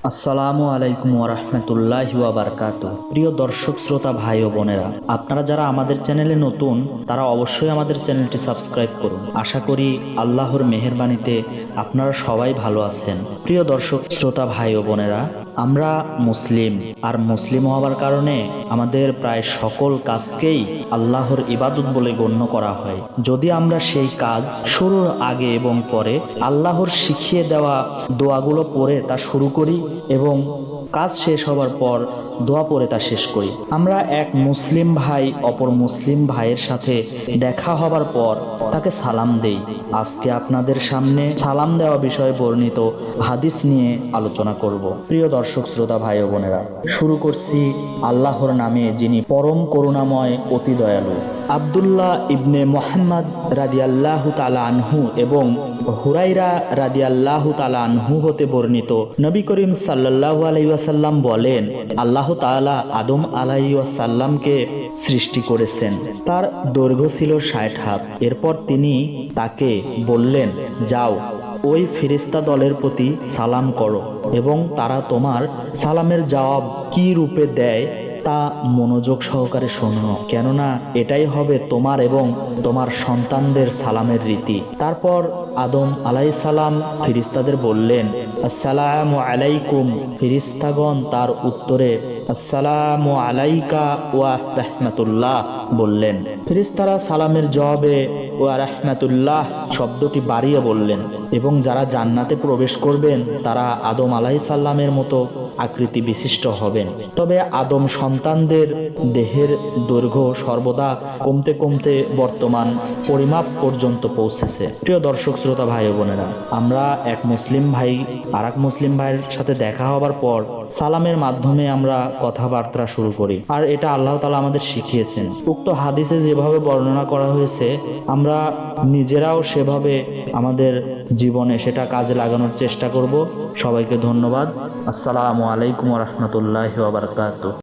আসসালামু আলাইকুম ওরহমতুল্লাহ ওয়াবারকাত প্রিয় দর্শক, শ্রোতা, ভাই ও বোনেরা, আপনারা যারা আমাদের চ্যানেলে নতুন, তারা অবশ্যই আমাদের চ্যানেলটি সাবস্ক্রাইব করুন। আশা করি আল্লাহর মেহেরবানিতে আপনারা সবাই ভালো আছেন। প্রিয় দর্শক, শ্রোতা, ভাই ও বোনেরা, আমরা মুসলিম, আর মুসলিম হওয়ার কারণে আমাদের প্রায় সকল কাজকেই আল্লাহর ইবাদত বলে গণ্য করা হয়। যদি আমরা সেই কাজ শুরুর আগে এবং পরে আল্লাহর শিখিয়ে দেওয়া দোয়াগুলো পড়ে তা শুরু করি এবং কাজ শেষ হবার পর দোয়া পড়ে তা শেষ করি। আমরা এক মুসলিম ভাই, অপর মুসলিম ভাইয়ের সাথে দেখা হবার পর তাকে সালাম দেই। আজকে আপনাদের সামনে সালাম দেওয়া বিষয়ে বর্ণিত হাদিস নিয়ে আলোচনা করব। প্রিয় দর্শক, শ্রোতা, ভাই বোনেরা, শুরু করছি আল্লাহর নামে যিনি পরম করুণাময়, অতি দয়ালু। আবদুল্লাহ ইবনে মোহাম্মদ রাদিয়াল্লাহ তালা এবং হুরাইরা রাদিয়াল্লাহ তালা হতে বর্ণিত। নবী করিম সাল্লাল্লাহু আলাইসাল্লাম বলেন, আল্লাহ তাআলা আদম আলাইসাল্লামকে সৃষ্টি করেছেন। তার দৈর্ঘ্য ছিল ষাট হাত। এরপর তিনি তাকে বললেন, যাও, ওই ফিরিস্তা দলের প্রতি সালাম করো এবং তারা তোমার সালামের জবাব কি রূপে দেয় তা মনোযোগ সহকারে শোনো, কেননা এটাই হবে তোমার এবং তোমার সন্তানদের সালামের রীতি। তারপর আদম আলাই সালাম ফিরিস্তাদের বললেন, আসসালামু আলাইকুম। ফিরিস্তাগণ তার উত্তরে, আসসালামু আলাইকা ওয়া রাহমাতুল্লাহ বললেন। ফিরিস্তারা সালামের জবাবে ওয়া রাহমাতুল্লাহ শব্দটি বাড়িয়ে বললেন, এবং যারা জান্নাতে প্রবেশ করবেন, তারা আদম আলাই সাল্লামের মতো আকৃতি বিশিষ্ট হবেন। তবে আদম সন্তানদের দেহের দৈর্ঘ্য সর্বদা কমতে কমতে বর্তমান পরিমাপ পর্যন্ত পৌঁছেছে। প্রিয় দর্শক, শ্রোতা ভাই বোনেরা, আমরা এক মুসলিম ভাই আর মুসলিম ভাইয়ের সাথে দেখা হবার পর সালামের মাধ্যমে আমরা কথাবার্তা শুরু করি। আর এটা আল্লাহ তালা আমাদের শিখিয়েছেন। উক্ত হাদিসে যেভাবে বর্ণনা করা হয়েছে আমরা নিজেরাও সেভাবে আমাদের জীবনে সেটা কাজে লাগানোর চেষ্টা করব। সবাইকে ধন্যবাদ। আসসালামু আলাইকুম রহমতুল্লাহ বারকাত